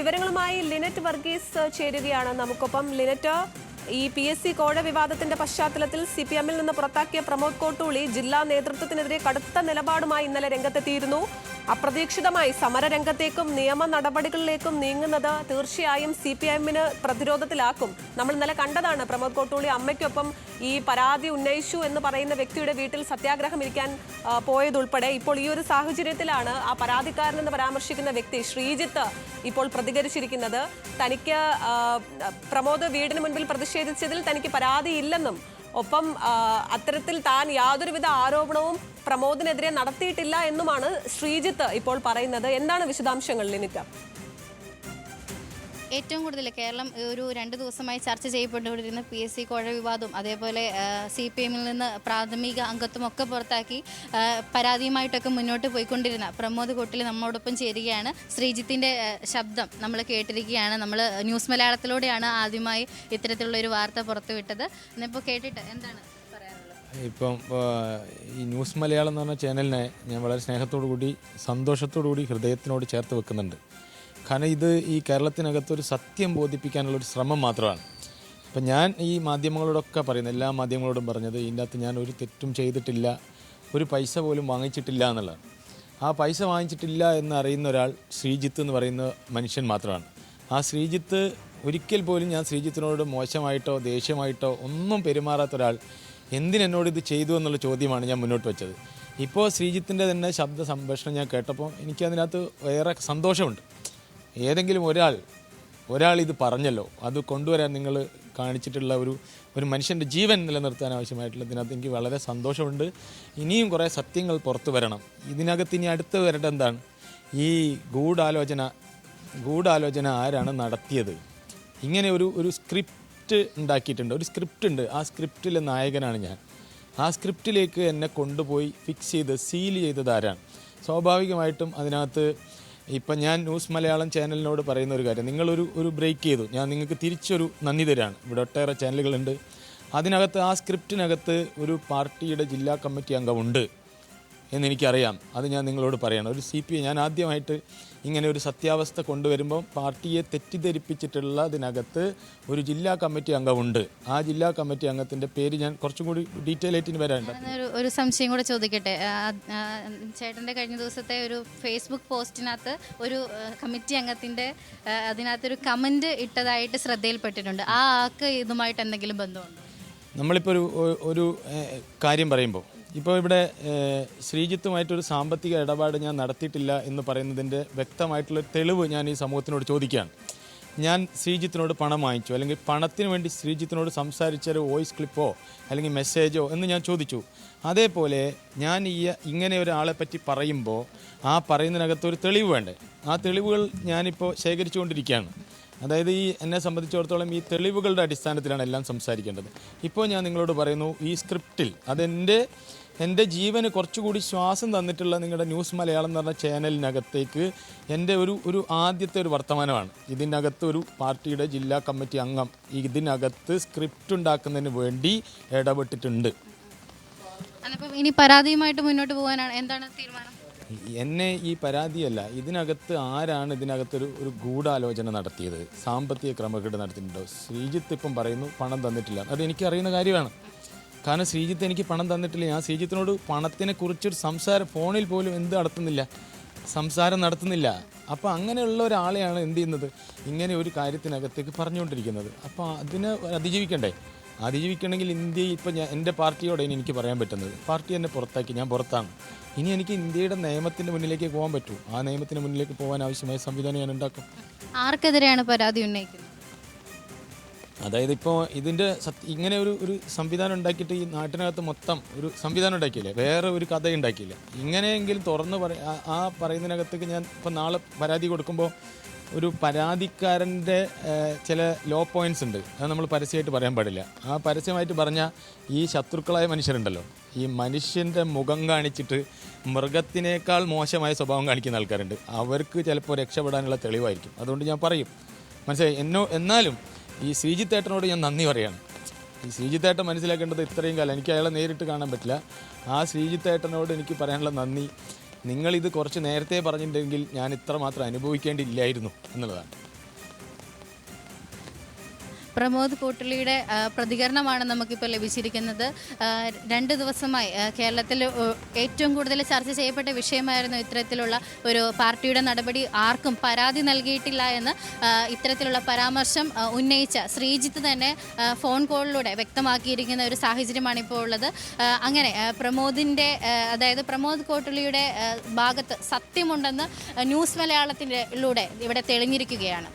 വിവരങ്ങളുമായി ലിനറ്റ് വർഗീസ് ചേരുകയാണ്. നമുക്കൊപ്പം ലിനറ്റ് ഈ പി എസ് സി കോഴ വിവാദത്തിന്റെ പശ്ചാത്തലത്തിൽ സി പി എമ്മിൽ നിന്ന് പുറത്താക്കിയ പ്രമോദ് കോട്ടൂളി ജില്ലാ നേതൃത്വത്തിനെതിരെ കടുത്ത നിലപാടുമായി ഇന്നലെ രംഗത്തെത്തിയിരുന്നു. അപ്രതീക്ഷിതമായി സമരരംഗത്തേക്കും നിയമ നടപടികളിലേക്കും നീങ്ങുന്നത് തീർച്ചയായും സി പി എമ്മിന് പ്രതിരോധത്തിലാക്കും. നമ്മൾ ഇന്നലെ കണ്ടതാണ് പ്രമോദ് കോട്ടൂളി അമ്മയ്ക്കൊപ്പം ഈ പരാതി ഉന്നയിച്ചു എന്ന് പറയുന്ന വ്യക്തിയുടെ വീട്ടിൽ സത്യാഗ്രഹം ഇരിക്കാൻ പോയതുൾപ്പെടെ ഇപ്പോൾ ഈ ഒരു സാഹചര്യത്തിലാണ് ആ പരാതിക്കാരനെന്ന് പരാമർശിക്കുന്ന വ്യക്തി ശ്രീജിത്ത് ഇപ്പോൾ പ്രതികരിച്ചിരിക്കുന്നത്. തനിക്ക് പ്രമോദ് വീടിന് മുൻപിൽ പ്രതിഷേധിച്ചതിൽ തനിക്ക് പരാതിയില്ലെന്നും ഒപ്പം അത്തരത്തിൽ താൻ യാതൊരുവിധ ആരോപണവും പ്രമോദിനെതിരെ നടത്തിയിട്ടില്ല എന്നുമാണ് ശ്രീജിത്ത് ഇപ്പോൾ പറയുന്നത്. എന്താണ് വിശദാംശങ്ങൾ ലിനിറ്റ? ഏറ്റവും കൂടുതൽ കേരളം ഒരു രണ്ട് ദിവസമായി ചർച്ച ചെയ്യപ്പെട്ടുകൊണ്ടിരുന്ന പി എസ് സി കോഴ വിവാദവും അതേപോലെ സി പി എമ്മിൽ നിന്ന് പ്രാഥമിക അംഗത്വം ഒക്കെ പുറത്താക്കി പരാതിയുമായിട്ടൊക്കെ മുന്നോട്ട് പോയിക്കൊണ്ടിരുന്ന പ്രമോദ് കോട്ടിൽ നമ്മോടൊപ്പം ചേരുകയാണ്. ശ്രീജിത്തിന്റെ ശബ്ദം നമ്മൾ കേട്ടിരിക്കുകയാണ്. നമ്മൾ ന്യൂസ് മലയാളത്തിലൂടെയാണ് ആദ്യമായി ഇത്തരത്തിലുള്ള ഒരു വാർത്ത പുറത്തുവിട്ടത്. ഇന്നിപ്പോൾ കേട്ടിട്ട് എന്താണ് ഇപ്പം ഈ ന്യൂസ് മലയാളം എന്ന് പറഞ്ഞ ചാനലിനെ ഞാൻ വളരെ സ്നേഹത്തോടു കൂടി സന്തോഷത്തോടു കൂടി ഹൃദയത്തിനോട് ചേർത്ത് വെക്കുന്നുണ്ട്. കാരണം ഇത് ഈ കേരളത്തിനകത്തൊരു സത്യം ബോധിപ്പിക്കാനുള്ള ഒരു ശ്രമം മാത്രമാണ്. അപ്പം ഞാൻ ഈ മാധ്യമങ്ങളോടൊക്കെ പറയുന്നത് എല്ലാ മാധ്യമങ്ങളോടും പറഞ്ഞത് ഇതിന്റെ അകത്ത് ഞാൻ ഒരു തെറ്റും ചെയ്തിട്ടില്ല ഒരു പൈസ പോലും വാങ്ങിച്ചിട്ടില്ല എന്നുള്ളതാണ്. ആ പൈസ വാങ്ങിച്ചിട്ടില്ല എന്ന് അറിയുന്ന ഒരാൾ ശ്രീജിത്ത് എന്ന് പറയുന്ന മനുഷ്യൻ മാത്രമാണ്. ആ ശ്രീജിത്ത് ഒരിക്കൽ പോലും ഞാൻ ശ്രീജിത്തിനോട് മോശമായിട്ടോ ദേഷ്യമായിട്ടോ ഒന്നും പെരുമാറാത്ത ഒരാൾ എന്തിനെന്നോട് ഇത് ചെയ്തു എന്നുള്ള ചോദ്യമാണ് ഞാൻ മുന്നോട്ട് വെച്ചത്. ഇപ്പോൾ ശ്രീജിത്തിന്റെ തന്നെ ശബ്ദ സംഭാഷണം ഞാൻ കേട്ടപ്പോൾ എനിക്ക് അതിനകത്ത് വേറെ സന്തോഷമുണ്ട്. ഏതെങ്കിലും ഒരാൾ ഒരാൾ ഇത് പറഞ്ഞല്ലോ അത് കൊണ്ടുവരാൻ നിങ്ങൾ കാണിച്ചിട്ടുള്ള ഒരു ഒരു മനുഷ്യന്റെ ജീവൻ നിലനിർത്താൻ ആവശ്യമായിട്ടുള്ള ഇതിനകത്ത് എനിക്ക് വളരെ സന്തോഷമുണ്ട്. ഇനിയും കുറേ സത്യങ്ങൾ പുറത്തു വരണം. ഇതിനകത്ത് ഇനി അടുത്ത് വരേണ്ട എന്താണ്? ഈ ഗൂഢാലോചന ഗൂഢാലോചന ആരാണ് നടത്തിയത്? ഇങ്ങനെ ഒരു ഒരു സ്ക്രിപ്റ്റ് ഉണ്ടാക്കിയിട്ടുണ്ട് ഒരു സ്ക്രിപ്റ്റ് ഉണ്ട്. ആ സ്ക്രിപ്റ്റിലെ നായകനാണ് ഞാൻ. ആ സ്ക്രിപ്റ്റിലേക്ക് എന്നെ കൊണ്ടുപോയി ഫിക്സ് ചെയ്ത് സീൽ ചെയ്തത് ആരാണ്? സ്വാഭാവികമായിട്ടും അതിനകത്ത് ഇപ്പം ഞാൻ ന്യൂസ് മലയാളം ചാനലിനോട് പറയുന്ന ഒരു കാര്യം. നിങ്ങളൊരു ഒരു ബ്രേക്ക് ചെയ്തു. ഞാൻ നിങ്ങൾക്ക് തിരിച്ചൊരു നന്ദി തരാണ്. ഇവിടെ ഒട്ടേറെ ചാനലുകളുണ്ട്. അതിനകത്ത് ആ സ്ക്രിപ്റ്റിനകത്ത് ഒരു പാർട്ടിയുടെ ജില്ലാ കമ്മിറ്റി അംഗമുണ്ട് എന്നെനിക്കറിയാം. അത് ഞാൻ നിങ്ങളോട് പറയണം. ഒരു സി പി ഞാൻ ആദ്യമായിട്ട് ഇങ്ങനെ ഒരു സത്യാവസ്ഥ കൊണ്ടുവരുമ്പോൾ പാർട്ടിയെ തെറ്റിദ്ധരിപ്പിച്ചിട്ടുള്ളതിനകത്ത് ഒരു ജില്ലാ കമ്മിറ്റി അംഗമുണ്ട്. ആ ജില്ലാ കമ്മിറ്റി അംഗത്തിന്റെ പേര് ഞാൻ കുറച്ചും കൂടി ഡീറ്റെയിൽ ആയിട്ട് ഇനി വരാനുണ്ട്. ഒരു സംശയം കൂടെ ചോദിക്കട്ടെ? ചേട്ടന്റെ കഴിഞ്ഞ ദിവസത്തെ ഒരു ഫേസ്ബുക്ക് പോസ്റ്റിനകത്ത് ഒരു കമ്മിറ്റി അംഗത്തിന്റെ അതിനകത്തൊരു കമന്റ് ഇട്ടതായിട്ട് ശ്രദ്ധയിൽപ്പെട്ടിട്ടുണ്ട്. ആ ആൾക്ക് ഇതുമായിട്ട് എന്തെങ്കിലും ബന്ധമുണ്ടോ? നമ്മളിപ്പോൾ ഒരു ഒരു കാര്യം പറയുമ്പോൾ ഇപ്പോൾ ഇവിടെ ശ്രീജിത്തുമായിട്ടൊരു സാമ്പത്തിക ഇടപാട് ഞാൻ നടത്തിയിട്ടില്ല എന്ന് പറയുന്നതിന്റെ വ്യക്തമായിട്ടുള്ള തെളിവ് ഞാൻ ഈ സമൂഹത്തിനോട് ചോദിക്കുകയാണ്. ഞാൻ ശ്രീജിത്തിനോട് പണം വാങ്ങിച്ചു. അല്ലെങ്കിൽ പണത്തിന് വേണ്ടി ശ്രീജിത്തിനോട് സംസാരിച്ച ഒരു വോയിസ് ക്ലിപ്പോ അല്ലെങ്കിൽ മെസ്സേജോ എന്ന് ഞാൻ ചോദിച്ചു. അതേപോലെ ഞാൻ ഈ ഇങ്ങനെ ഒരാളെ പറ്റി പറയുമ്പോൾ ആ പറയുന്നതിനകത്ത് ഒരു തെളിവ് വേണ്ടേ? ആ തെളിവുകൾ ഞാനിപ്പോൾ ശേഖരിച്ചുകൊണ്ടിരിക്കുകയാണ്. അതായത് ഈ എന്നെ സംബന്ധിച്ചിടത്തോളം ഈ തെളിവുകളുടെ അടിസ്ഥാനത്തിലാണ് എല്ലാം സംസാരിക്കേണ്ടത്. ഇപ്പോൾ ഞാൻ നിങ്ങളോട് പറയുന്നു ഈ സ്ക്രിപ്റ്റിൽ അതെന്റെ എന്റെ ജീവന് കുറച്ചുകൂടി ശ്വാസം തന്നിട്ടുള്ള നിങ്ങളുടെ ന്യൂസ് മലയാളം എന്ന് പറഞ്ഞ ചാനലിനകത്തേക്ക് എന്റെ ഒരു ഒരു ആദ്യത്തെ ഒരു വർത്തമാനമാണ്. ഇതിനകത്ത് ഒരു പാർട്ടിയുടെ ജില്ലാ കമ്മിറ്റി അംഗം ഇതിനകത്ത് സ്ക്രിപ്റ്റ് ഉണ്ടാക്കുന്നതിന് വേണ്ടി ഇടപെട്ടിട്ടുണ്ട്. ഇനി പരാതിയുമായിട്ട് മുന്നോട്ട് പോകാനാണ് എന്താണ് തീരുമാനം? എന്നെ ഈ പരാതിയല്ല ഇതിനകത്ത് ആരാണ് ഇതിനകത്തൊരു ഒരു ഗൂഢാലോചന നടത്തിയത്? സാമ്പത്തിക ക്രമക്കേട് നടത്തിയിട്ടുണ്ടോ? ശ്രീജിത്ത് ഇപ്പം പറയുന്നു പണം തന്നിട്ടില്ല. അത് എനിക്ക് അറിയുന്ന കാര്യമാണ്. കാരണം ശ്രീജിത്ത് എനിക്ക് പണം തന്നിട്ടില്ല. ഞാൻ ശ്രീജിത്തിനോട് പണത്തിനെ കുറിച്ചൊരു സംസാരം ഫോണിൽ പോലും എന്ത് നടത്തുന്നില്ല? സംസാരം നടത്തുന്നില്ല. അപ്പോൾ അങ്ങനെയുള്ള ഒരാളെയാണ് എന്ത് ചെയ്യുന്നത്? ഇങ്ങനെ ഒരു കാര്യത്തിനകത്തേക്ക് പറഞ്ഞുകൊണ്ടിരിക്കുന്നത്. അപ്പോൾ അതിനെ അതിജീവിക്കണ്ടേ? അതിജീവിക്കണമെങ്കിൽ ഇന്ത്യ ഇപ്പം ഞാൻ എന്റെ പാർട്ടിയോടെ ഇനി എനിക്ക് പറയാൻ പറ്റുന്നത്. പാർട്ടി എന്നെ പുറത്താക്കി ഞാൻ പുറത്താണ്. ഇനി എനിക്ക് ഇന്ത്യയുടെ നിയമത്തിന്റെ മുന്നിലേക്ക് പോകാൻ പറ്റൂ. ആ നിയമത്തിന്റെ മുന്നിലേക്ക് പോകാൻ ആവശ്യമായ സംവിധാനം ഞാൻ ഉണ്ടാക്കും. ആർക്കെതിരെയാണ് പരാതി ഉന്നയിക്കുന്നത്? അതായത് ഇപ്പോൾ ഇതിന്റെ സത്യ ഇങ്ങനെ ഒരു ഒരു സംവിധാനം ഉണ്ടാക്കിയിട്ട് ഈ നാട്ടിനകത്ത് മൊത്തം ഒരു സംവിധാനം ഉണ്ടാക്കിയില്ലേ? വേറെ ഒരു കഥ ഉണ്ടാക്കിയില്ല? ഇങ്ങനെയെങ്കിലും തുറന്ന് പറ ആ- ആ പറയുന്നതിനകത്തേക്ക് ഞാൻ ഇപ്പം നാളെ പരാതി കൊടുക്കുമ്പോൾ ഒരു പരാതിക്കാരന്റെ ചില ലോ പോയിന്റ്സ് ഉണ്ട്. അത് നമ്മൾ പരസ്യമായിട്ട് പറയാൻ പാടില്ല. ആ പരസ്യമായിട്ട് പറഞ്ഞാൽ ഈ ശത്രുക്കളായ മനുഷ്യരുണ്ടല്ലോ. ഈ മനുഷ്യന്റെ മുഖം കാണിച്ചിട്ട് മൃഗത്തിനേക്കാൾ മോശമായ സ്വഭാവം കാണിക്കുന്ന ആൾക്കാരുണ്ട്. അവർക്ക് ചിലപ്പോൾ രക്ഷപ്പെടാനുള്ള തെളിവായിരിക്കും. അതുകൊണ്ട് ഞാൻ പറയും. മനസ്സിലായി? എന്നോ എന്നാലും ഈ ശ്രീജിത്തേട്ടനോട് ഞാൻ നന്ദി പറയാണ്. ഈ ശ്രീജിത്തേട്ടൻ മനസ്സിലാക്കേണ്ടത് ഇത്രയും കാലം എനിക്ക് അയാളെ നേരിട്ട് കാണാൻ പറ്റില്ല. ആ ശ്രീജിത്തേട്ടനോട് എനിക്ക് പറയാനുള്ള നന്ദി. നിങ്ങളിത് കുറച്ച് നേരത്തെ പറഞ്ഞിട്ടുണ്ടെങ്കിൽ ഞാൻ ഇത്ര മാത്രം അനുഭവിക്കേണ്ടിയില്ലായിരുന്നു എന്നുള്ളതാണ്. പ്രമോദ് കോട്ടുള്ളിയുടെ ആ, പ്രതികരണമാണ് നമുക്കിപ്പോൾ ലഭിച്ചിരിക്കുന്നത്. രണ്ട് ദിവസമായി കേരളത്തിൽ ഏറ്റവും കൂടുതൽ ചർച്ച ചെയ്യപ്പെട്ട വിഷയമായിരുന്നു ഇത്തരത്തിലുള്ള ഒരു പാർട്ടിയുടെ നടപടി. ആർക്കും പരാതി നൽകിയിട്ടില്ല എന്ന് ഇത്തരത്തിലുള്ള പരാമർശം ഉന്നയിച്ച ശ്രീജിത്ത് തന്നെ ഫോൺ കോളിലൂടെ വ്യക്തമാക്കിയിരിക്കുന്ന ഒരു സാഹചര്യമാണ് ഇപ്പോൾ ഉള്ളത്. അങ്ങനെ പ്രമോദിന്റെ അതായത് പ്രമോദ് കോട്ടുള്ളിയുടെ ഭാഗത്ത് സത്യമുണ്ടെന്ന് ന്യൂസ് മലയാളത്തിലൂടെ ഇവിടെ തെളിഞ്ഞിരിക്കുകയാണ്.